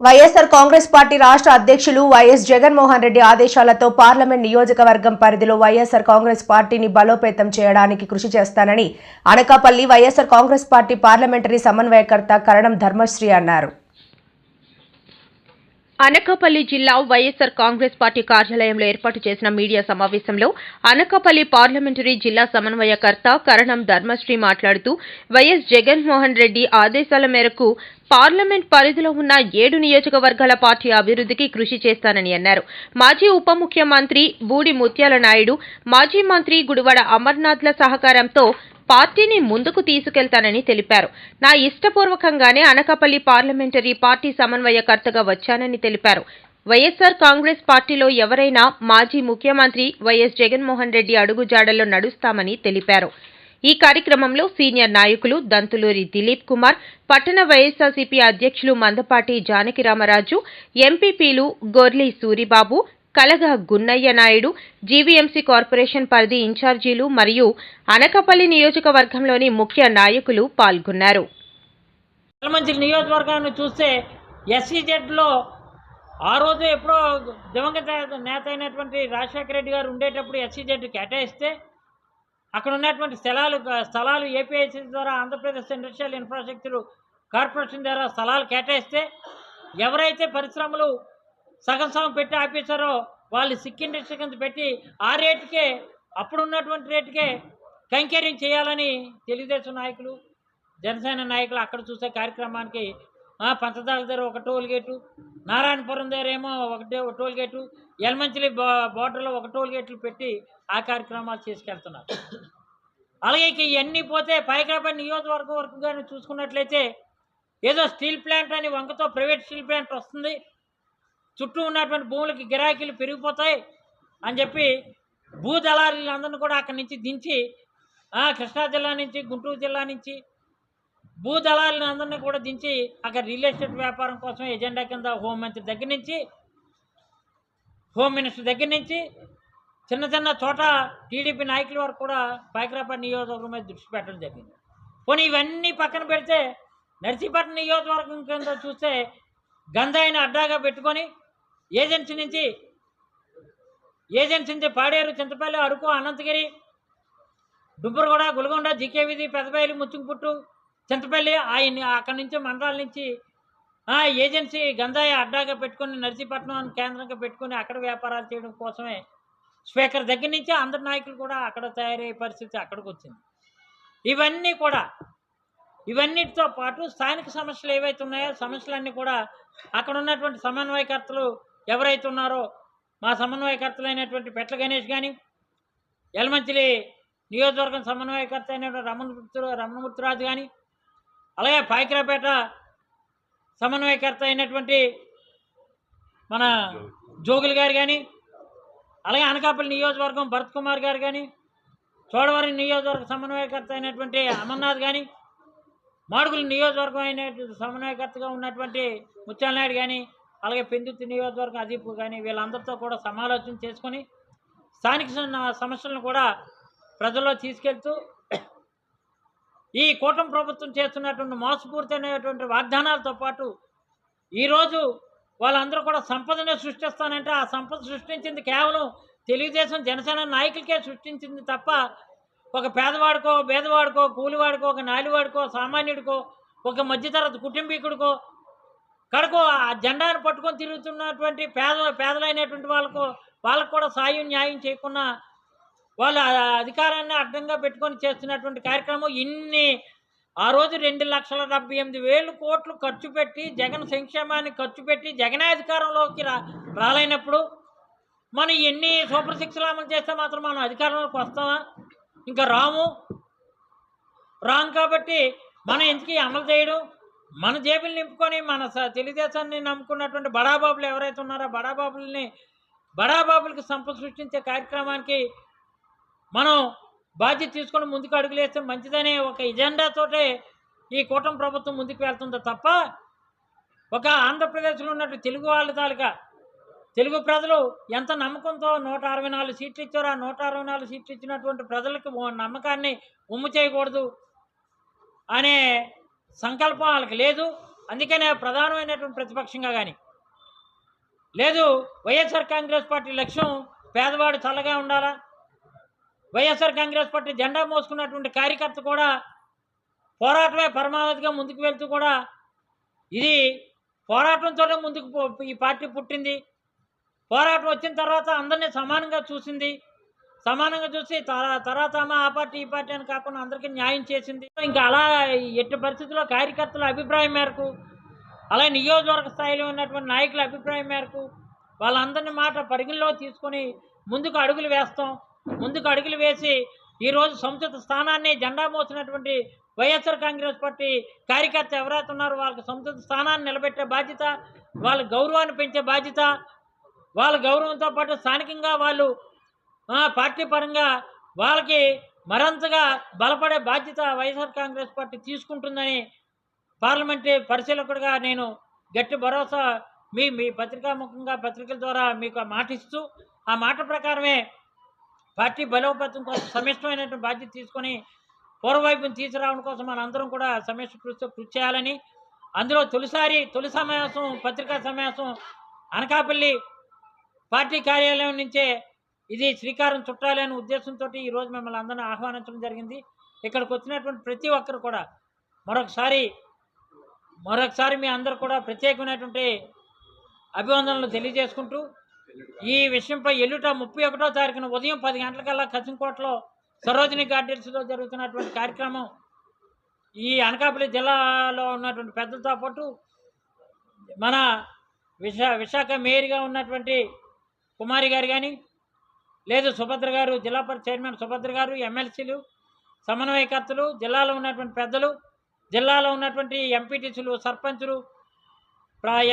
YSR Congress party రాష్ట్ర అధ్యక్షులు YS Jaganmohan Reddy ఆదేశాలతో పార్లమెంట్ నియోజకవర్గం పరిధిలో వైఎస్ఆర్ కాంగ్రెస్ పార్టీని బలోపేతం చేయడానికి కృషి చేస్తానని Anakapalli YSR Congress party parliamentary సమన్వయకర్త కరణం ధర్మశ్రీ అన్నారు. అనకాపల్లి జిల్లా వైఎస్సార్ కాంగ్రెస్ పార్టీ కార్యాలయంలో ఏర్పాటు చేసిన మీడియా సమావేశంలో అనకాపల్లి పార్లమెంటరీ జిల్లా సమన్వయకర్త కరణం ధర్మశ్రీ మాట్లాడుతూ వైఎస్ జగన్మోహన్ రెడ్డి ఆదేశాల మేరకు పార్లమెంట్ పరిధిలో ఉన్న ఏడు నియోజకవర్గాల పార్టీ అభివృద్ధికి కృషి చేస్తానని అన్నారు. మాజీ ఉప ముఖ్యమంత్రి బూడి ముత్యాల నాయుడు మాజీ మంత్రి గుడివాడ అమర్నాథ్ల సహకారంతో పార్టీని ముందుకు తీసుకెళ్తానని తెలిపారు. నా ఇష్టపూర్వకంగానే అనకాపల్లి పార్లమెంటరీ పార్టీ సమన్వయకర్తగా వచ్చానని తెలిపారు. వైఎస్సార్ కాంగ్రెస్ పార్టీలో ఎవరైనా మాజీ ముఖ్యమంత్రి వైఎస్ జగన్మోహన్ రెడ్డి అడుగుజాడల్లో నడుస్తామని తెలిపారు. ఈ కార్యక్రమంలో సీనియర్ నాయకులు దంతులూరి దిలీప్ కుమార్ పట్టణ వైఎస్ఆర్సీపీ అధ్యక్షులు మందపాటి జానకి రామరాజు ఎంపీపీలు గొర్లి సూరిబాబు కలగ గున్నయ్య నాయుడు జీవీఎంసీ కార్పొరేషన్ పరిధి ఇన్ఛార్జీలు మరియు అనకపల్లి నియోజకవర్గంలోని ముఖ్య నాయకులు పాల్గొన్నారు. మంచి నియోజకవర్గాన్ని చూస్తే ఎస్సీజెడ్లో ఆ రోజు ఎప్పుడో దివంగత నేత అయినటువంటి రాజశేఖర రెడ్డి గారు ఉండేటప్పుడు ఎస్సీజెడ్ కేటాయిస్తే అక్కడ ఉన్నటువంటి స్థలాలు స్థలాలు ఏపీఐసీ ద్వారా ఆంధ్రప్రదేశ్ ఇండస్ట్రియల్ ఇన్ఫ్రాస్ట్రక్చర్ కార్పొరేషన్ ద్వారా స్థలాలు కేటాయిస్తే ఎవరైతే పరిశ్రమలు సగం సగం పెట్టి ఆపేశారో వాళ్ళు సిక్ ఇండస్ట్రీ పెట్టి ఆ రేటుకే అప్పుడు ఉన్నటువంటి రేటుకే కైంకర్యం చేయాలని తెలుగుదేశం నాయకులు జనసేన నాయకులు అక్కడ చూసే కార్యక్రమానికి పంచదార దగ్గర ఒక టోల్ గేటు నారాయణపురం దగ్గర ఏమో ఒకటే ఒక టోల్ గేటు ఎల్మంచిలి బోర్డర్లో ఒక టోల్ గేట్లు పెట్టి ఆ కార్యక్రమాలు చేసుకెళ్తున్నారు. అలాగే ఇక ఇవన్నీ పోతే పైకాపల్లి నియోజకవర్గం వరకు కానీ చూసుకున్నట్లయితే ఏదో స్టీల్ ప్లాంట్ అని వంకతో ప్రైవేట్ స్టీల్ ప్లాంట్ వస్తుంది. చుట్టూ ఉన్నటువంటి భూములకి గిరాకీలు పెరిగిపోతాయి అని చెప్పి భూ దళారులందరినీ కూడా అక్కడి నుంచి దించి ఆ, కృష్ణా జిల్లా నుంచి గుంటూరు జిల్లా నుంచి భూ దళాలను కూడా దించి అక్కడ రియల్ ఎస్టేట్ వ్యాపారం కోసం ఎజెండా కింద హోంమంత్రి దగ్గర నుంచి హోమ్ మినిస్టర్ దగ్గర నుంచి చిన్న చిన్న చోట టీడీపీ నాయకుల వరకు కూడా పైకరాపల్లి నియోజకవర్గం మీద దృష్టి పెట్టడం జరిగింది. పోనీ ఇవన్నీ పక్కన పెడితే నర్సీపట్నం నియోజకవర్గం కింద చూస్తే గంధాయిని అడ్డాగా పెట్టుకొని ఏజెన్సీ నుంచి ఏజెన్సీ నుంచి పాడేరు చింతపల్లి అరకు అనంతగిరి దుబ్బరగూడ గులగొండ జీకే వీధి పెద్దపల్లి ముచ్చుకుపుట్టు చింతపల్లి ఆయన అక్కడి నుంచి మండలాల నుంచి ఆ, ఏజెన్సీ గంజాయి అడ్డాగా పెట్టుకొని నర్సీపట్నం కేంద్రంగా పెట్టుకొని అక్కడ వ్యాపారాలు చేయడం కోసమే. స్పీకర్ దగ్గర నుంచి అందరి నాయకులు కూడా అక్కడ తయారయ్యే పరిస్థితి అక్కడికి వచ్చింది. ఇవన్నీ కూడా ఇవన్నిటితో పాటు స్థానిక సమస్యలు ఏవైతే ఉన్నాయో సమస్యలన్నీ కూడా అక్కడ ఉన్నటువంటి సమన్వయకర్తలు ఎవరైతే ఉన్నారో మా సమన్వయకర్తలు అయినటువంటి పెట్ల గణేష్ కానీ యలమంచిలి నియోజకవర్గం సమన్వయకర్త అయినటువంటి రమణమూర్తి రమణమూర్తిరాజు కానీ అలాగే పాయకరాపేట సమన్వయకర్త అయినటువంటి మన జోగులు గారు కానీ అలాగే అనకాపల్లి నియోజకవర్గం భరత్ కుమార్ గారు కానీ చోడవరం నియోజకవర్గ సమన్వయకర్త అయినటువంటి అమర్నాథ్ కానీ మాడుగుల నియోజకవర్గం అయినటువంటి సమన్వయకర్తగా ఉన్నటువంటి ముత్యాలనాయుడు కానీ అలాగే పెందుర్తి నియోజకవర్గం అదీపు కానీ వీళ్ళందరితో కూడా సమాలోచన చేసుకొని స్థానిక సమస్యలను కూడా ప్రజల్లో తీసుకెళ్తూ ఈ కూటమి ప్రభుత్వం చేస్తున్నటువంటి మోసపూరితమైనటువంటి వాగ్దానాలతో పాటు ఈరోజు వాళ్ళందరూ కూడా సంపదను సృష్టిస్తానంటే ఆ సంపద సృష్టించింది కేవలం తెలుగుదేశం జనసేన నాయకులకే సృష్టించింది తప్ప ఒక పేదవాడికో పేదవాడికో కూలివాడికో ఒక నాలివాడికో సామాన్యుడికో ఒక మధ్యతరగతి కుటుంబీకుడికో కడుకు ఆ జెండాను పట్టుకొని తిరుగుతున్నటువంటి పేద పేదలైనటువంటి వాళ్ళకు వాళ్ళకు కూడా సాయం న్యాయం చేయకుండా వాళ్ళు అధికారాన్ని అడ్డంగా పెట్టుకొని చేస్తున్నటువంటి కార్యక్రమం ఇన్ని ఆ రోజు రెండు లక్షల డెబ్బై ఎనిమిది వేలు కోట్లు ఖర్చు పెట్టి జగన్ సంక్షేమాన్ని ఖర్చు పెట్టి జగనే అధికారంలోకి రా రాలైనప్పుడు మనం ఎన్ని సూపర్ సిక్స్లు అమలు చేస్తే మాత్రం మనం అధికారంలోకి వస్తామా? ఇంకా రాము రాము కాబట్టి మనం ఎందుకు అమలు చేయడం? మన జేబులు నింపుకొని మన స- తెలుగుదేశాన్ని నమ్ముకున్నటువంటి బడాబాబులు ఎవరైతే ఉన్నారో బడాబాబుల్ని బడాబాబులకు సంపద సృష్టించే కార్యక్రమానికి మనం బాధ్యత తీసుకొని ముందుకు అడుగులేస్తే మంచిదనే ఒక ఎజెండాతోటే ఈ కూటమి ప్రభుత్వం ముందుకు వెళ్తుందో తప్ప ఒక ఆంధ్రప్రదేశ్లో ఉన్నట్టు తెలుగు వాళ్ళ తాలూకా తెలుగు ప్రజలు ఎంత నమ్మకంతో నూట అరవై నాలుగు సీట్లు ఇచ్చారో ఆ నూట అరవై నాలుగు సీట్లు ఇచ్చినటువంటి ప్రజలకు నమ్మకాన్ని ఉమ్ము చేయకూడదు అనే సంకల్పం వాళ్ళకి లేదు. అందుకనే ప్రధానమైనటువంటి ప్రతిపక్షంగా కానీ లేదు వైఎస్ఆర్ కాంగ్రెస్ పార్టీ లక్ష్యం పేదవాడు చల్లగా ఉండాలా? వైఎస్ఆర్ కాంగ్రెస్ పార్టీ జెండా మోసుకున్నటువంటి కార్యకర్త కూడా పోరాటమే పరమావధిగా ముందుకు వెళ్తూ కూడా ఇది పోరాటంతోనే ముందుకు ఈ పార్టీ పుట్టింది. పోరాటం వచ్చిన తర్వాత అందరినీ సమానంగా చూసింది. సమానంగా చూసి తర్వాత ఆ పార్టీ ఈ పార్టీ అని కాకుండా అందరికీ న్యాయం చేసింది. ఇంకా అలా ఎట్టి పరిస్థితుల్లో కార్యకర్తల అభిప్రాయం మేరకు అలాగే నియోజకవర్గ స్థాయిలో ఉన్నటువంటి నాయకుల అభిప్రాయం మేరకు వాళ్ళందరినీ మాట పరిగణలో తీసుకొని ముందుకు అడుగులు వేస్తాం. ముందుకు అడుగులు వేసి ఈరోజు సముచిత స్థానాన్ని జెండా మోసినటువంటి వైఎస్ఆర్ కాంగ్రెస్ పార్టీ కార్యకర్త ఎవరైతే ఉన్నారో వాళ్ళకి సముచిత స్థానాన్ని నిలబెట్టే బాధ్యత వాళ్ళ గౌరవాన్ని పెంచే బాధ్యత వాళ్ళ గౌరవంతో పాటు స్థానికంగా వాళ్ళు పార్టీ పరంగా వాళ్ళకి మరింతగా బలపడే బాధ్యత వైఎస్ఆర్ కాంగ్రెస్ పార్టీ తీసుకుంటుందని పార్లమెంటరీ పరిశీలకుడిగా నేను గట్టి భరోసా మీ మీ పత్రికాముఖంగా పత్రికల ద్వారా మీకు ఆ మాట ఇస్తూ ఆ మాట ప్రకారమే పార్టీ బలోపేతం కోసం సమిష్టమైనటువంటి బాధ్యత తీసుకొని పూర్వవైపుని తీసుకురావడం కోసం మనందరం కూడా సమిష్ట కృషితో కృషి చేయాలని అందులో తొలిసారి తొలి సమావేశం పత్రికా సమావేశం అనకాపల్లి పార్టీ కార్యాలయం నుంచే ఇది శ్రీకారం చుట్టాలి అనే ఉద్దేశంతో ఈరోజు మిమ్మల్ని అందరిని ఆహ్వానించడం జరిగింది. ఇక్కడికి వచ్చినటువంటి ప్రతి ఒక్కరు కూడా మరొకసారి మరొకసారి మీ అందరు కూడా ప్రత్యేకమైనటువంటి అభివందనలు తెలియజేసుకుంటూ ఈ విషయంపై ఎల్లుట ముప్పై ఒకటో తారీఖున ఉదయం పది గంటలకల్లా కసింకోటలో సరోజిని గార్డెన్స్లో జరుగుతున్నటువంటి కార్యక్రమం ఈ అనకాపల్లి జిల్లాలో ఉన్నటువంటి పెద్దలతో పాటు మన విశా విశాఖ మేయర్గా ఉన్నటువంటి కుమారి గారు కానీ లేదు సుభద్ర గారు జిల్లా పరిషత్ చైర్మన్ సుభద్ర గారు ఎమ్మెల్సీలు సమన్వయకర్తలు జిల్లాలో ఉన్నటువంటి పెద్దలు జిల్లాలో ఉన్నటువంటి ఎంపీటీసీలు సర్పంచులు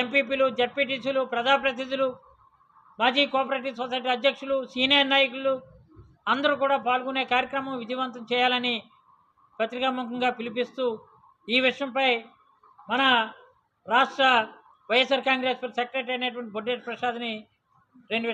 ఎంపీపీలు జడ్పీటీసీలు ప్రజాప్రతినిధులు మాజీ కోఆపరేటివ్ సొసైటీ అధ్యక్షులు సీనియర్ నాయకులు అందరూ కూడా పాల్గొనే కార్యక్రమం విజయవంతం చేయాలని పత్రికాముఖంగా పిలిపిస్తూ ఈ విషయంపై మన రాష్ట్ర వైఎస్ఆర్ కాంగ్రెస్ సెక్రటరీ అయినటువంటి బొడ్డేటి ప్రసాద్ని రెండు